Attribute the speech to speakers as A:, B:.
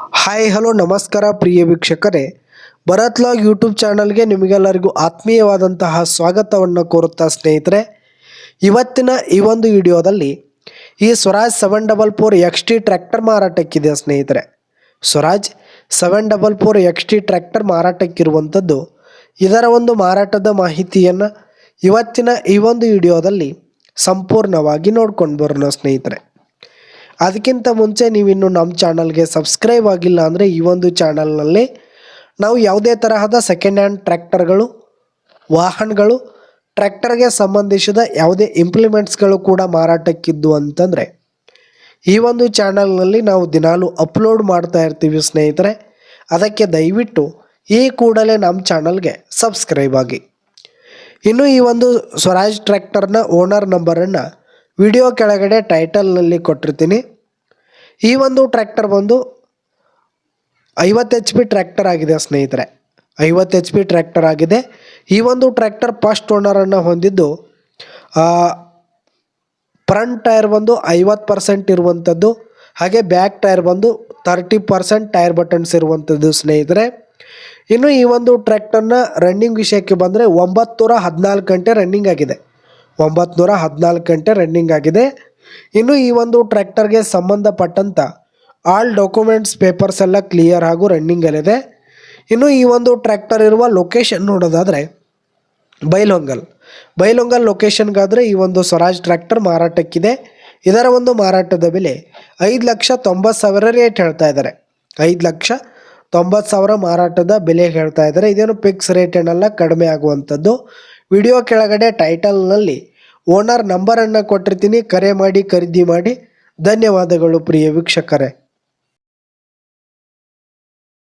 A: Hi, hello, ನಮಸ್ಕಾರ ಪ್ರಿಯ ವೀಕ್ಷಕರೇ. Bharat log YouTube ಚಾನಲ್ಗೆ ನಿಮಗೆಲ್ಲರಿಗೂ ಆತ್ಮೀಯವಾದಂತಹ ಸ್ವಾಗತವನ್ನು ಕೋರುತ್ತಾ ಸ್ನೇಹಿತರೆ. ಇವತ್ತಿನ ಈ ಒಂದು ವಿಡಿಯೋದಲ್ಲಿ ಈ Swaraj seven double four X T tractor ಮಾರಾಟಕ್ಕಿದೆ ಸ್ನೇಹಿತರೆ. Swaraj seven double four X T tractor ಮಾರಾಟಕ್ಕಿರುವಂಥದ್ದು ಇದರ ಒಂದು ಮಾರಾಟದ ಮಾಹಿತಿಯನ್ನು ಇವತ್ತಿನ ಈ ಒಂದು ವಿಡಿಯೋದಲ್ಲಿ ಸಂಪೂರ್ಣವಾಗಿ ನೋಡ್ಕೊಂಡು ಬರೋಣ ಸ್ನೇಹಿತರೆ. ಅದಕ್ಕಿಂತ ಮುಂಚೆ ನೀವಿನ್ನು ನಮ್ಮ ಚಾನಲ್ಗೆ ಸಬ್ಸ್ಕ್ರೈಬ್ ಆಗಿಲ್ಲ ಅಂದರೆ ಈ ಒಂದು ಚಾನಲ್ನಲ್ಲಿ ನಾವು ಯಾವುದೇ ತರಹದ ಸೆಕೆಂಡ್ ಹ್ಯಾಂಡ್ ಟ್ರ್ಯಾಕ್ಟರ್ಗಳು, ವಾಹನಗಳು, ಟ್ರ್ಯಾಕ್ಟರ್ಗೆ ಸಂಬಂಧಿಸಿದ ಯಾವುದೇ ಇಂಪ್ಲಿಮೆಂಟ್ಸ್ಗಳು ಕೂಡ ಮಾರಾಟಕ್ಕಿದ್ದು ಅಂತಂದರೆ, ಈ ಒಂದು ಚಾನಲ್ನಲ್ಲಿ ನಾವು ದಿನಾಲು ಅಪ್ಲೋಡ್ ಮಾಡ್ತಾ ಇರ್ತೀವಿ ಸ್ನೇಹಿತರೆ. ಅದಕ್ಕೆ ದಯವಿಟ್ಟು ಈ ಕೂಡಲೇ ನಮ್ಮ ಚಾನಲ್ಗೆ ಸಬ್ಸ್ಕ್ರೈಬ್ ಆಗಿ. ಇನ್ನು ಈ ಒಂದು ಸ್ವರಾಜ್ ಟ್ರ್ಯಾಕ್ಟರ್ನ ಓನರ್ ನಂಬರನ್ನು ವಿಡಿಯೋ ಕೆಳಗಡೆ ಟೈಟಲ್ನಲ್ಲಿ ಕೊಟ್ಟಿರ್ತೀನಿ. ಈ ಒಂದು ಟ್ರ್ಯಾಕ್ಟರ್ ಬಂದು ಐವತ್ತು ಎಚ್ ಪಿ ಟ್ರ್ಯಾಕ್ಟರ್ ಆಗಿದೆ ಸ್ನೇಹಿತರೆ. ಐವತ್ತು ಎಚ್ ಪಿ ಟ್ರ್ಯಾಕ್ಟರ್ ಆಗಿದೆ. ಈ ಒಂದು ಟ್ರ್ಯಾಕ್ಟರ್ ಫಸ್ಟ್ ಓನರನ್ನು ಹೊಂದಿದ್ದು ಫ್ರಂಟ್ ಟೈರ್ ಬಂದು ಐವತ್ತು ಪರ್ಸೆಂಟ್ ಇರುವಂಥದ್ದು ಹಾಗೆ ಬ್ಯಾಕ್ ಟೈರ್ ಬಂದು ತರ್ಟಿ ಪರ್ಸೆಂಟ್ ಟೈರ್ ಬಟನ್ಸ್ ಇರುವಂಥದ್ದು ಸ್ನೇಹಿತರೆ. ಇನ್ನು ಈ ಒಂದು ಟ್ರ್ಯಾಕ್ಟರ್ನ ರನ್ನಿಂಗ್ ವಿಷಯಕ್ಕೆ ಬಂದರೆ ಹದಿನಾಲ್ಕು ಗಂಟೆ ರನ್ನಿಂಗ್ ಆಗಿದೆ. ಒಂಬತ್ತು ಹದಿನಾಲ್ಕು ಗಂಟೆ ರನ್ನಿಂಗ್ ಆಗಿದೆ. ಇನ್ನು ಈ ಒಂದು ಟ್ರ್ಯಾಕ್ಟರ್ಗೆ ಸಂಬಂಧಪಟ್ಟಂಥ ಆಲ್ ಡಾಕ್ಯುಮೆಂಟ್ಸ್ ಪೇಪರ್ಸ್ ಎಲ್ಲ ಕ್ಲಿಯರ್ ಹಾಗೂ ರನ್ನಿಂಗಲ್ಲಿದೆ ಇನ್ನು ಈ ಒಂದು ಟ್ರ್ಯಾಕ್ಟರ್ ಇರುವ ಲೊಕೇಶನ್ ನೋಡೋದಾದರೆ ಬೈಲೊಂಗಲ್. ಬೈಲೊಂಗಲ್ ಲೊಕೇಶನ್ಗಾದರೆ ಈ ಒಂದು ಸ್ವರಾಜ್ ಟ್ರ್ಯಾಕ್ಟರ್ ಮಾರಾಟಕ್ಕಿದೆ. ಇದರ ಒಂದು ಮಾರಾಟದ ಬೆಲೆ ಐದು ಲಕ್ಷ ತೊಂಬತ್ತು ಸಾವಿರ ರೇಟ್ ಹೇಳ್ತಾ ಇದ್ದಾರೆ. ಐದು ಲಕ್ಷ ತೊಂಬತ್ತು ಸಾವಿರ ಮಾರಾಟದ ಬೆಲೆ ಹೇಳ್ತಾ ಇದ್ದಾರೆ. ಇದೇನು ಫಿಕ್ಸ್ ರೇಟ್ ಏನಲ್ಲ ಕಡಿಮೆ ಆಗುವಂಥದ್ದು. ವಿಡಿಯೋ ಕೆಳಗಡೆ ಟೈಟಲ್ನಲ್ಲಿ ಓನರ್ ನಂಬರನ್ನು ಕೊಟ್ಟಿರ್ತೀನಿ. ಕರೆ ಮಾಡಿ ಖರೀದಿ ಮಾಡಿ. ಧನ್ಯವಾದಗಳು ಪ್ರಿಯ ವೀಕ್ಷಕರೇ.